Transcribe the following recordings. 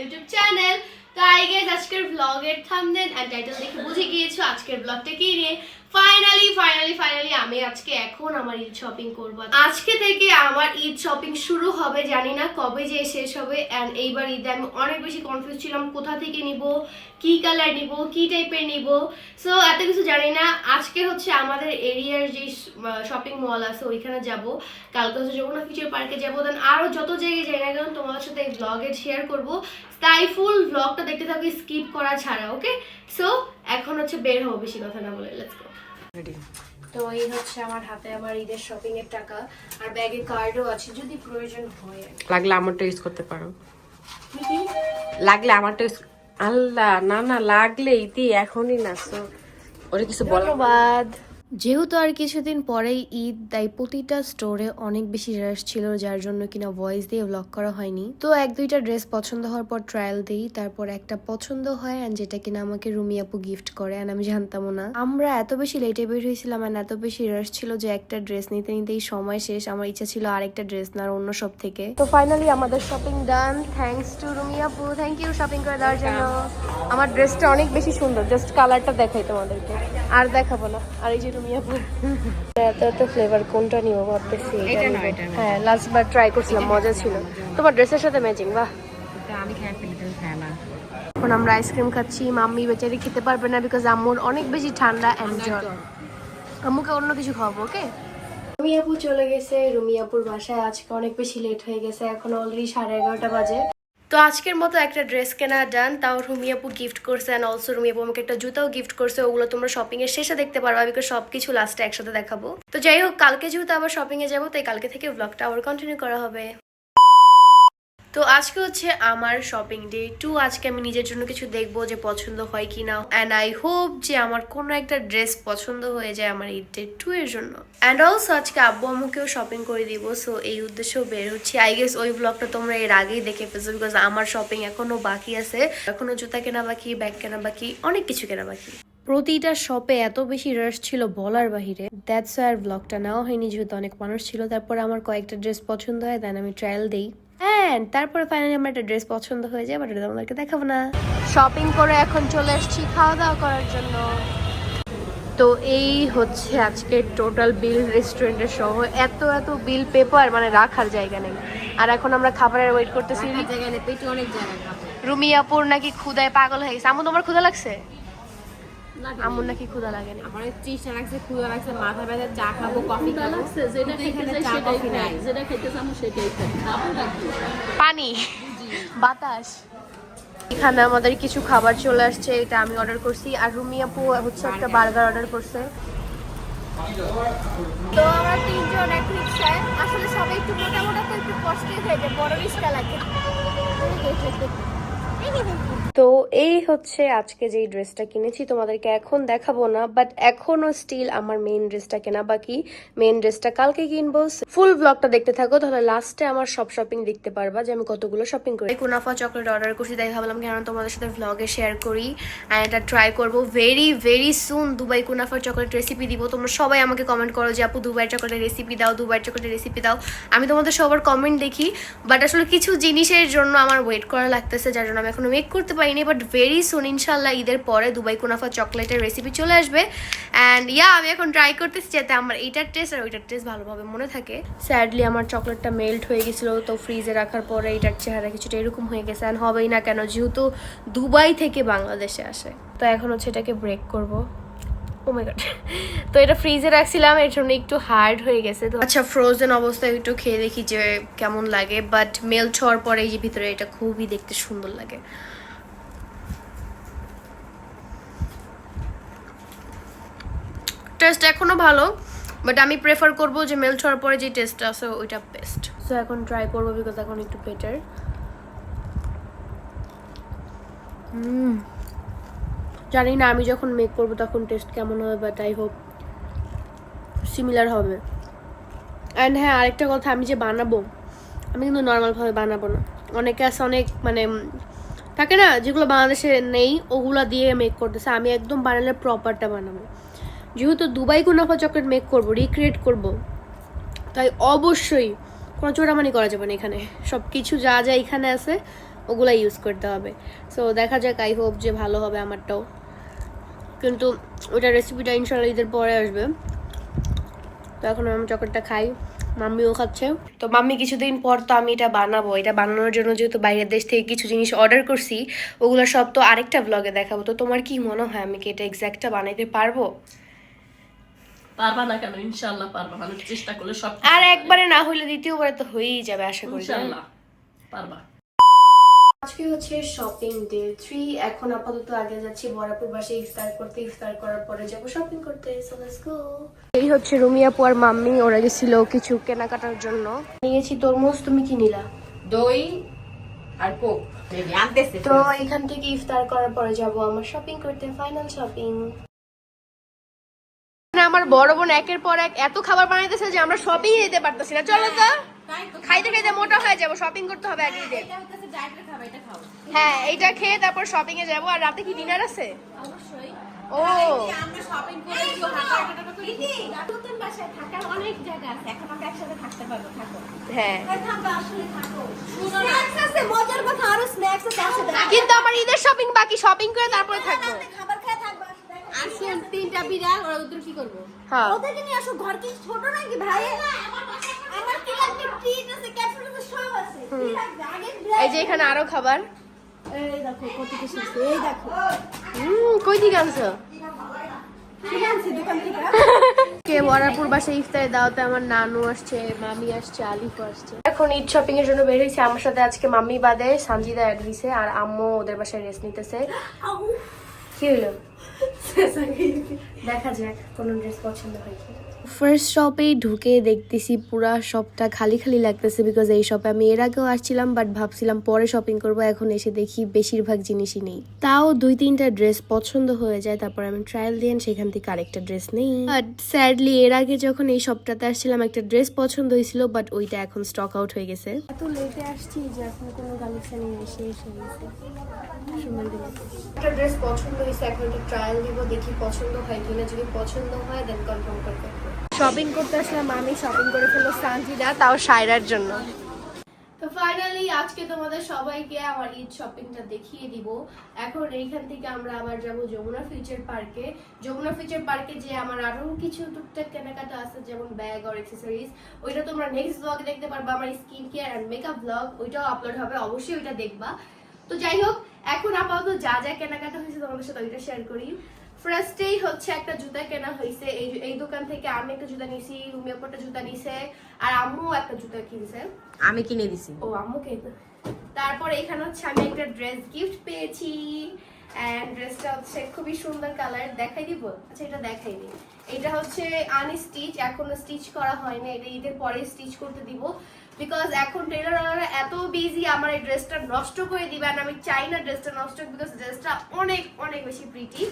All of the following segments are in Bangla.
ইউটিউব চ্যানেল তো আই গেস আজকের ব্লগের থামনেল অ্যান্ড টাইটেল দেখে বুঝে গিয়েছো, আজকের ব্লগটা কি নিয়ে? ফাইনালি ফাইনালি ফাইনালি আমি আজকে এখন আমার ঈদ শপিং করব। আজকে থেকে আমার ঈদ শপিং শুরু হবে, জানি না কবে যে শেষ হবে এন্ড এইবার ঈদে আমি অনেক বেশি কনফিউজ ছিলাম, কোথা থেকে নিব, কি কালার নিব, কি টাইপের নিব। সো এত কিছু জানি না। আজকে হচ্ছে আমাদের এরিয়ার যে শপিং মল আছে, ওইখানে যাব। কালকে হচ্ছে যমুনা ফিউচার পার্কে যাব। দেন আরও যত জায়গায় যাই না কেন, তোমাদের সাথে এই ব্লগে শেয়ার করব। তাই ফুল ব্লগটা দেখতে থাকো স্কিপ করা ছাড়া ওকে সো এখন হচ্ছে বের হব, বেশি কথা না বলে লেটস গো তো এই হচ্ছে আমার হাতে আমার ঈদের শপিং এর টাকা আর ব্যাগে কার্ডও আছে যদি প্রয়োজন হয় লাগলে আমারটা ইউজ করতে পারো? লাগলে আমারটা ইউজ আল্লাহ না না লাগলে ইতি এখনই না সো ওরে কিছু বলো ধন্যবাদ। যেহেতু আর কিছুদিন পরেই ঈদ তাই প্রতিটা স্টোরে অনেক বেশি রাশ ছিল যার জন্য কিনা ভয়েস দিয়ে ব্লগ করা হয়নি। তো এক দুইটা ড্রেস পছন্দ হওয়ার পর ট্রায়াল দিই তারপর একটা পছন্দ হয় অ্যান্ড যেটা কিনা আমাকে রুমি আপু গিফট করে অ্যান্ড আমি জানতামও না। আমরা এত বেশি লেটে বের হয়েছিলাম and এত বেশি রাশ ছিল যে একটা ড্রেস নিতে নিতেই সময় শেষ আমার ইচ্ছা ছিল আরেকটা ড্রেস নেওয়ার অন্য সব থেকে। তো ফাইনালি আমাদের shopping done thanks to Rumi আপু থ্যাংক ইউ শপিং করে দেওয়ার জন্য আমার ড্রেসটা অনেক বেশি সুন্দর জাস্ট কালারটা দেখাই তোমাদেরকে। আর দেখাবো না। আর এই যে রুমি আপু। এত এত ফ্লেভার কোনটা নিব ভাবতেছি। হ্যাঁ লাস্ট বার ট্রাই করছিলাম মজা ছিল। তোমার ড্রেসের সাথে ম্যাচিং বাহ। আমি এখন আমরা আইসক্রিম খাচ্ছি মাম্মি বেচারি খেতে পারবে না বিকজ আম্মুর অনেক বেশি ঠান্ডা অ্যান্ড জ্বর। আম্মুকে অন্য কিছু খাওয়াবো ওকে রুমি আপু চলে গেছে রুমি আপুর বাসায় আজকে অনেক বেশি লেট হয়ে গেছে এখন অলরেডি সাড়ে এগারোটা বাজে। তো আজকের মতো একটা ড্রেস কেনা ডান তাও রুমি আপু গিফট করছে অ্যান্ড অলসো রুমি আপু আমাকে একটা জুতাও গিফট করছে। ওগুলো তোমরা শপিংয়ের শেষে দেখতে পারবা বিকজ সব কিছু লাস্টে একসাথে দেখাবো? তো যাই হোক, কালকে যেহেতু আবার শপিংয়ে যাব, তাই কালকে থেকে ব্লগটা আবার কন্টিনিউ করা হবে। তো আজকে হচ্ছে আমার শপিং ডে টু আজকে আমি নিজের জন্য কিছু দেখব যে পছন্দ হয় কি না অ্যান্ড আই হোপ যে আমার কোনো একটা ড্রেস পছন্দ হয়ে যায় আমার ঈদ ডে টু এর জন্য। অ্যান্ড অলসো আজকে আব্বু আম্মুকেও শপিং করে দিব সো এই উদ্দেশ্যেও বের হচ্ছি। আই গেস ওই ব্লগটা তোমরা এর আগেই দেখে ফেলছো বিকজ আমার শপিং এখনও বাকি আছে। এখনও জুতা কেনা বাকি ব্যাগ কেনা বাকি, অনেক কিছু কেনা বাকি। প্রতিটা শপে এত বেশি রাশ ছিল বলার বাহিরে। দ্যাটস আর ব্লগটা নেওয়া হয়নি, যেহেতু অনেক মানুষ ছিল। তারপর আমার কয়েকটা ড্রেস পছন্দ হয় দেন আমি ট্রায়াল দিই। হ্যাঁ তারপরে ফাইনালি আমার একটা ড্রেস পছন্দ হয়ে যায় বাট এটা তোমাদেরকে দেখাবো না। শপিং করে এখন চলে এসেছি খাওয়া দাওয়া করার জন্য। তো এই হচ্ছে আজকে টোটাল বিল রেস্টুরেন্টের সহ। এত এত বিল পেপার মানে রাখার জায়গা নেই। আর এখন আমরা খাবারের ওয়েট করতেছি। জায়গায় নেই, পেটে অনেক জায়গা খাবে রুমি আপুর নাকি ক্ষুদায় পাগল হয়ে গেছে। আমু তোমার ক্ষুদা লাগছে? আমুর নাকি ক্ষুদা লাগেনি আমার তৃষ্ণা লাগছে ক্ষুধা লাগছে মাথা ব্যথা চা খাব কফি খাব। যেটা খেতে এখানে চাই সেটাই খাই। যেটা খেতে চাবো সেটাই খাই। পানি? বাতাস? এখানে আমাদের কিছু খাবার চলে আসছে এটা আমি অর্ডার করছি। আর রুমি আপু হচ্ছে একটা বার্গার। অর্ডার করছে। তো আমরা তিনজন এক রিক্সায় আসলে সবাই একটু মোটা মোটা তো একটু কষ্টই হয়ে যায় বড় রিক্সা লাগে। তো এই হচ্ছে আজকে যেই ড্রেসটা কিনেছি, তোমাদেরকে এখন দেখাবো না বাট এখনও স্টিল আমার মেইন ড্রেসটা কেনা বাকি। মেইন ড্রেসটা কালকে কিনবো। ফুল ব্লগটা দেখতে থাকো, তাহলে লাস্টে আমার সব শপিং দেখতে পারবা যে আমি কতগুলো শপিং করি। কুনাফা চকলেট অর্ডার করছি, তাই ভাবলাম কেন তোমাদের সাথে ভ্লগে শেয়ার করি। অ্যান্ড এটা ট্রাই করব ভেরি ভেরি সুন দুবাই কুনাফার চকলেট রেসিপি দিব। তোমরা সবাই আমাকে কমেন্ট করো যে, আপু দুবাই চকলেটের রেসিপি দাও দুবাই চকলেটের রেসিপি দাও। আমি তোমাদের সবার কমেন্ট দেখি বাট আসলে কিছু জিনিসের জন্য আমার ওয়েট করা লাগতেছে, যার জন্য আমি এখনও মেক করতে পারিনি বাট ভেরি সুন ইনশাল্লাহ ঈদের পরে দুবাই কুনাফা চকলেটের রেসিপি চলে আসবে। অ্যান্ড ইয়া আমি এখন ট্রাই করতেছি যাতে আমার এইটার টেস্ট আর ওইটার টেস্ট ভালোভাবে মনে থাকে। স্যাডলি আমার চকলেটটা মেল্ট হয়ে গেছিল, তো ফ্রিজে রাখার পরে এটার চেহারা কিছুটা এরকম হয়ে গেছে। অ্যান্ড হবেই না কেন, যেহেতু দুবাই থেকে বাংলাদেশে আসে। তো এখন হচ্ছে এটাকে ব্রেক করব। মাই তো এটা ফ্রিজে রাখছিলাম, এর জন্য একটু হার্ড হয়ে গেছে, তো আচ্ছা ফ্রোজেন অবস্থায় একটু খেয়ে দেখি যে কেমন লাগে। বাট মেল্ট হওয়ার পরে এই যে ভিতরে এটা খুবই দেখতে সুন্দর লাগে। টেস্ট এখনও ভালো বাট আমি প্রেফার করব যে মেল্ট হওয়ার পরে যে টেস্টটা আছে ওইটা বেস্ট সো এখন ট্রাই করব বিকজ এখন একটু বেটার জানি না, আমি যখন মেক করব তখন টেস্ট কেমন হবে বাট আই হোপ সিমিলার হবে। অ্যান্ড হ্যাঁ আরেকটা কথা, আমি যে বানাবো, আমি কিন্তু নর্মালভাবে বানাবো না। অনেকে আছে, অনেক মানে থাকে না, যেগুলো বাংলাদেশে নেই, ওগুলো দিয়ে মেক করতেছে। আমি একদম বানালে প্রপারটা বানাবো। যেহেতু দুবাই কুনাফা চকলেট মেক করব রিক্রিয়েট করব, তাই অবশ্যই কোনো চোরামানি করা যাবে না এখানে। সব কিছু যা যা এখানে আছে, ওগুলাই ইউজ করতে হবে। সো দেখা যাক আই হোপ যে ভালো হবে আমারটাও। কিন্তু ওটা রেসিপিটা ইনশাল্লাহ ঈদের পরে আসবে। তো এখন আমি চকলেটটা খাই। মাম্মিও খাচ্ছে। তো মাম্মি কিছুদিন পর তো আমি এটা বানাবো। এটা বানানোর জন্য যেহেতু বাইরের দেশ থেকে কিছু জিনিস অর্ডার করছি, ওগুলো সব তো আরেকটা ব্লগে দেখাবো। তো তোমার কি মনে হয় আমি কি এটা এক্স্যাক্টটা বানাইতে পারব? পারবা না কেন? ইনশাল্লাহ পারবা মানুষ চেষ্টা করলে সব আর একবারে না হলে দ্বিতীয়বারে তো হয়েই যাবে আশা করি পারবা। আজকে হচ্ছে শপিং ডে থ্রি এখন আপাতত আগে যাচ্ছি বরাপুর বাসে ইফতার করতে। ইফতার করার পরে যাব শপিং করতে। সো লেটস গো এই হচ্ছে রুমিয়া পুয়ার মাম্মি। ওরা গেছিল কিছু কেনাকাটার জন্য। নিয়েছি তরমুজ তুমি কি নিলা? দই আর কোক। তো এখান থেকে ইফতার করার পরে যাব আমার শপিং করতে ফাইনাল শপিং বড় বোন একের পর এক এত খাবার বানাইতেছে যে আমরা শপিং যেতে পারতেছি না। চলো তো। খাইতে খাইতে মোটা হয়ে যাব শপিং করতে হবে এক ঈদে হ্যাঁ এইটা খেয়ে তারপর শপিং এ যাব। আর রাতে কি ডিনার আছে? ও। হ্যাঁ। কিন্তু আমার ঈদের শপিং বাকি শপিং করে তারপরে থাকব। আসুন তিনটা বিড়াল ওরা ওদের কি করব? হ্যাঁ। ওদেরকে নিয়ে আসো ঘর কি ছোট নাকি ভাই? আমার কি লাগবে? ট্রিট আছে ক্যাপসুল আছে সব আছে। কি লাগবে? আগে এই যে এখানে আরও খাবার। এই দেখো কত কিছু আছে এই দেখো। হুম কই দিকে আনছো? কি আনছি দোকান থেকে? কে বরাপুর বাসায় ইফতারে দাওয়াতে আমার নানু আসছে মামি আসছে আসছে। এখন ঈদ শপিং এর জন্য বের হয়েছে। আমার সাথে আজকে মাম্মি বাদে সানজিদা অ্যাড হয়েছে আর আম্মু ওদের বাসায় রেস্ট নিতেছে। কি হলো দেখা যাক কোন ড্রেস পছন্দ হয় ফার্স্ট শপে ঢুকে দেখতেছি পুরা শপটা খালি খালি লাগতেছে বিকজ এই শপে আমি এর আগেও আসছিলাম বাট ভাবছিলাম পরে শপিং করব এখন এসে দেখি বেশিরভাগ জিনিসই নেই। তাও দুই তিনটা ড্রেস পছন্দ হয়ে যায় তারপর আমি ট্রায়াল দিয়ে সেখান থেকে আরেকটা ড্রেস নেই। বাট স্যাডলি এর আগে যখন এই শপটাতে আসছিলাম একটা ড্রেস পছন্দ হয়েছিল বাট ওইটা এখন স্টক আউট হয়ে গেছে। এত লেটে আসছি যে এখন কোনো কালেকশন এসে এসে গেছে। একটা ড্রেস পছন্দ হয়েছে এখন একটা ট্রায়াল দিব দেখি পছন্দ হয় কিনা। যদি পছন্দ হয় দেন কনফার্ম করতে শপিং করতে আসলাম আমি শপিং করে ফেলল সানজিদা তাও সায়রার জন্য। তো ফাইনালি আজকে তোমাদের সবাইকে আমার ঈদ শপিংটা দেখিয়ে দিব। এখন এইখান থেকে আমরা আবার যাব যমুনা ফিউচার পার্কে যমুনা ফিউচার পার্কে যে আমার আরও কিছু টুকটাক কেনাকাটা আছে যেমন ব্যাগ আর অ্যাক্সেসরিজ ওইটা তোমরা নেক্সট ব্লগে দেখতে পারবা আমার skin care and makeup vlog ওইটাও আপলোড হবে অবশ্যই ওইটা দেখবা। তো যাই হোক এখন আপাতত যা যা কেনাকাটা হয়েছে তোমাদের সাথে ওইটা শেয়ার করি। ফার্স্টেই হচ্ছে একটা জুতা কেনা হয়েছে। এই এই দোকান থেকে আমি একটা জুতা নিছি রুমিয়া একটা জুতা নিছে আর আম্মু একটা জুতা কিনছে। আমি কিনে দিছি। ও আম্মুকে তো। তারপর এখানে হচ্ছে আমি একটা ড্রেস গিফট পেয়েছি। এন্ড ড্রেসটা হচ্ছে খুবই সুন্দর কালার দেখাই দিব? আচ্ছা এটা দেখাইনি এটা হচ্ছে আনস্টিচ এখনও স্টিচ করা হয়নি। এটা ঈদের পরে স্টিচ করতে দিব। বিকজ এখন টেলাররা এত বিজি আমার এই ড্রেসটা নষ্ট করে দিবে আর আমি চাই না ড্রেসটা নষ্ট বিকজ ড্রেসটা অনেক অনেক বেশি প্রিটি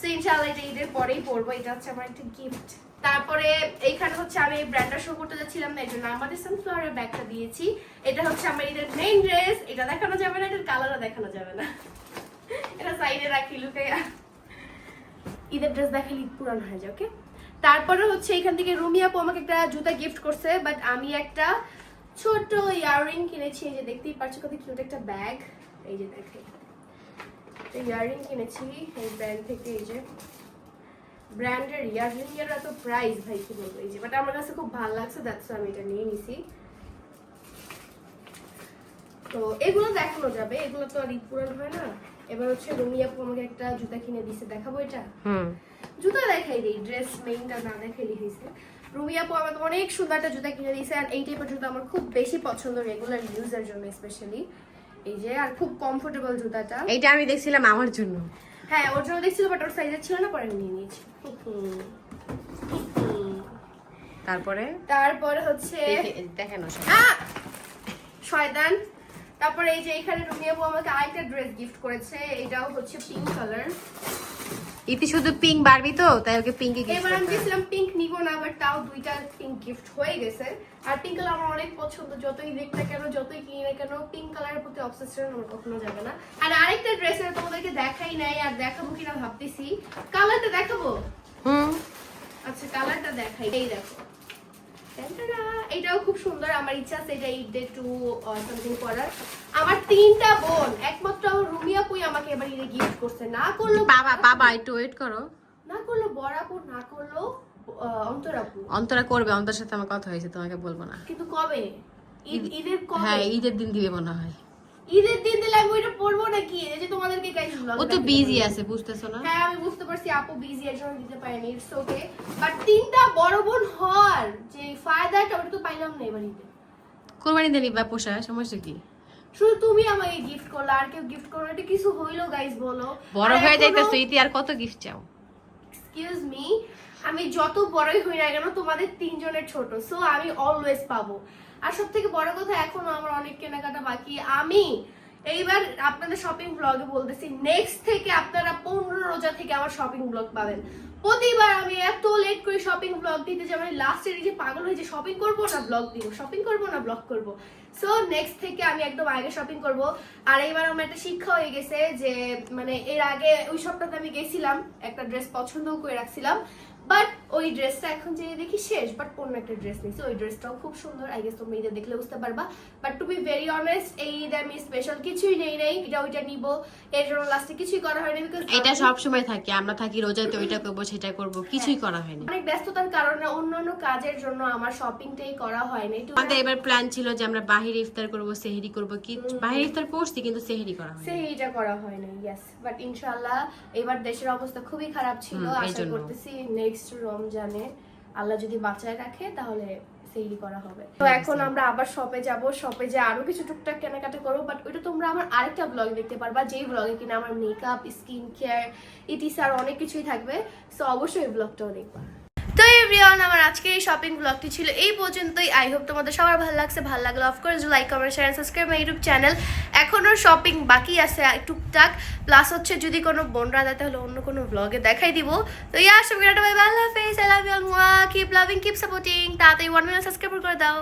সো ইনশাআল্লাহ এটা ঈদের পরেই পরবো। এটা হচ্ছে আমার একটা গিফট তারপরে এইখানে হচ্ছে আমি ব্র্যান্ডটা শো করতে যাচ্ছিলাম না এই জন্য আমাদের সানফ্লাওয়ারের ব্যাগটা দিয়েছি। এটা হচ্ছে আমার ঈদের মেইন ড্রেস এটা দেখানো যাবে না, এটার কালারও দেখানো যাবে না। এটা সাইডে রাখি, লুকাইয়া। ঈদের ড্রেস দেখালে ঈদ পুরান হয়ে যায় ওকে তারপরে হচ্ছে এখান থেকে রুমি আপু আমাকে একটা জুতা গিফট করছে বাট আমি একটা ছোট ইয়াররিং কিনেছি এই যে দেখতেই পাচ্ছ কত কিউট একটা ব্যাগ এই যে দেখে। ইয়াররিং কিনেছি এই ব্র্যান্ড থেকে এই যে। ব্র্যান্ডের ইয়াররিং এর এত প্রাইস ভাই কি বলব এই যে। বাট আমার কাছে খুব ভালো লাগছে দ্যাটস আমি এটা নিয়ে নিছি। তো এগুলো দেখানো যাবে এগুলো তো আর পুরান হয় না। এবার হচ্ছে রুমি আপু আমাকে একটা জুতা কিনে দিছে দেখাবো এটা? হুম। জুতা দেখাই দিই ড্রেস মেইনটা না দেখাইলি হয়েছে। রুমি আপু আমাকে অনেক সুন্দর একটা জুতা কিনে দিয়েছে আর এই টাইপের জুতা আমার খুব বেশি পছন্দ রেগুলার ইউজের জন্য স্পেশালি এই যে আর খুব কমফোর্টেবল জুতাটা। এইটা আমি দেখছিলাম আমার জন্য। হ্যাঁ ওর জন্য দেখছিল বাট ওর সাইজের ছিল না পরে নিয়ে নিয়েছি। তারপরে? তারপরে হচ্ছে দেখেন! শয়তান। তারপরে এই যে এখানে রুমি আপু আমাকে আরেকটা ড্রেস গিফট করেছে এটাও হচ্ছে পিঙ্ক কালার ইতি শুধু পিঙ্ক বারবি তো তাই ওকে পিঙ্কে এবার আমি গেছিলাম পিঙ্ক নিব না বাট তাও দুইটা পিঙ্ক গিফট হয়ে গেছে। আর পিঙ্ক কালার আমার অনেক পছন্দ যতই দেখ না কেন যতই কিনি না কেন পিঙ্ক কালারের প্রতি অবসেশন আমার কখনো যাবে না। আর আরেকটা ড্রেস তোমাদেরকে দেখাই নাই আর দেখাবো কিনা ভাবতেছি। কালারটা দেখাবো? হুম। আচ্ছা কালারটা দেখাই এই দেখো! এটাও খুব সুন্দর আমার ইচ্ছা আছে এটা ঈদে টু সামথিং করার। আমার তিনটা বোন একমাত্র আমার রুমিয়া কই আমাকে এবার ঈদে গিফট করছে। না করল বাবা বাবা একটু ওয়েট করো। না করল বরাপুর না করল অন্তরাপুর অন্তরা করবে অন্তর সাথে আমার কথা হয়েছে তোমাকে বলব না। কিন্তু কবে? ঈদ ঈদের কবে? হ্যাঁ ঈদের দিন দিবে মনে হয়। ঈদের দিন দিলে আমি ওইটা পড়ব নাকি? এই যে তোমাদেরকে গাইস ও তো বিজি আছে বুঝতেছো না? হ্যাঁ আমি বুঝতে পারছি আপু বিজি এর জন্য দিতে পারেনি ইটস ওকে বাট তিনটা বড় বোন হওয়ার যে ফায়দাটা ওটা তো পাইলাম না এবার ঈদে। কোরবানি দেনি বা পোষা সমস্যা কি? শুধু তুমি আমাকে গিফট করলে আর কেউ গিফট করল এটা কিছু হইল গাইস বলো। বড় হয়ে যাইতেছো ইতি আর কত গিফট চাও? এক্সকিউজ মি আমি যত বড়ই হই না কেন তোমাদের তিনজনের ছোট সো আমি অলওয়েজ পাবো। আর সব থেকে বড় কথা, এখনও আমার অনেক কেনাকাটা বাকি। আমি এইবার আপনাদের শপিং ব্লগে বলতেছি নেক্সট থেকে আপনারা পনেরো রোজা থেকে আমার শপিং ব্লগ পাবেন। প্রতিবার আমি এত লেট করে শপিং ব্লগ দিতে যে আমি লাস্টে যে পাগল হয়ে যে শপিং করব না ব্লগ দিব শপিং করব না ব্লগ করব। সো নেক্সট থেকে আমি একদম আগে শপিং করব। আর এইবার আমার একটা শিক্ষা হয়ে গেছে যে মানে এর আগে ওই সপ্তাহে আমি গেছিলাম একটা ড্রেস পছন্দও করে রাখছিলাম। বাট ওই ড্রেসটা এখন যে দেখি শেষ বাট অন্য একটা ড্রেস নিয়েছি। ওই ড্রেসটাও খুব সুন্দর আই গেস ঈদে দেখলে বুঝতে পারবা। But to be very honest এই ঈদে আমি স্পেশাল কিছুই নেই নেই এটা ওইটা নিব। এর জন্য লাস্টে কিছুই করা হয়নি বিকজ এটা সব সময় থাকে আমরা থাকি রোজাতে ওইটা করব সেটা করব কিছুই করা হয়নি। অনেক ব্যস্ততার কারণে অন্যান্য কাজের জন্য আমার শপিংটাই করা হয়নি। আমাদের এবার প্ল্যান ছিল যে আমরা বাহির ইফতার করব সেহরি করব কি বাহির ইফতার করছি কিন্তু সেহরি করা হয়নি। সেইটা করা হয় না ইয়েস বাট ইনশাআল্লাহ এবার দেশের অবস্থা খুবই খারাপ ছিল আশা করতেছি নেক্সট রমজানে আল্লাহ যদি বাঁচায় রাখে তাহলে সেইরি করা হবে। তো এখন আমরা আবার শপে যাব শপে যে আরও কিছু টুকটাক কেনাকাটা করব বাট ওইটা তোমরা আমার আরেকটা ব্লগ দেখতে পারবা যেই ব্লগে কিনা আমার মেকআপ স্কিন কেয়ার ইটিস আর অনেক কিছুই থাকবে। সো অবশ্যই ব্লগটাও দেখবা। এভরিওয়ান, আমার আজকের এই শপিং ব্লগটি ছিল এই পর্যন্তই। আই হোপ তোমাদের সবার ভালো লাগছে। ভালো লাগল of course like comment share subscribe my YouTube channel এখনও শপিং বাকি আছে টুকটাক। প্লাস হচ্ছে, যদি কোনো বোনরা দেয় তাহলে অন্য কোনো ব্লগে দেখাই দিব। তো ইয়া সবাই বাই আল্লাহ হাফেজ। I love you keep loving keep supporting তাড়াতাড়ি ওয়ান মিলিয়ন সাবস্ক্রাইব করে দাও।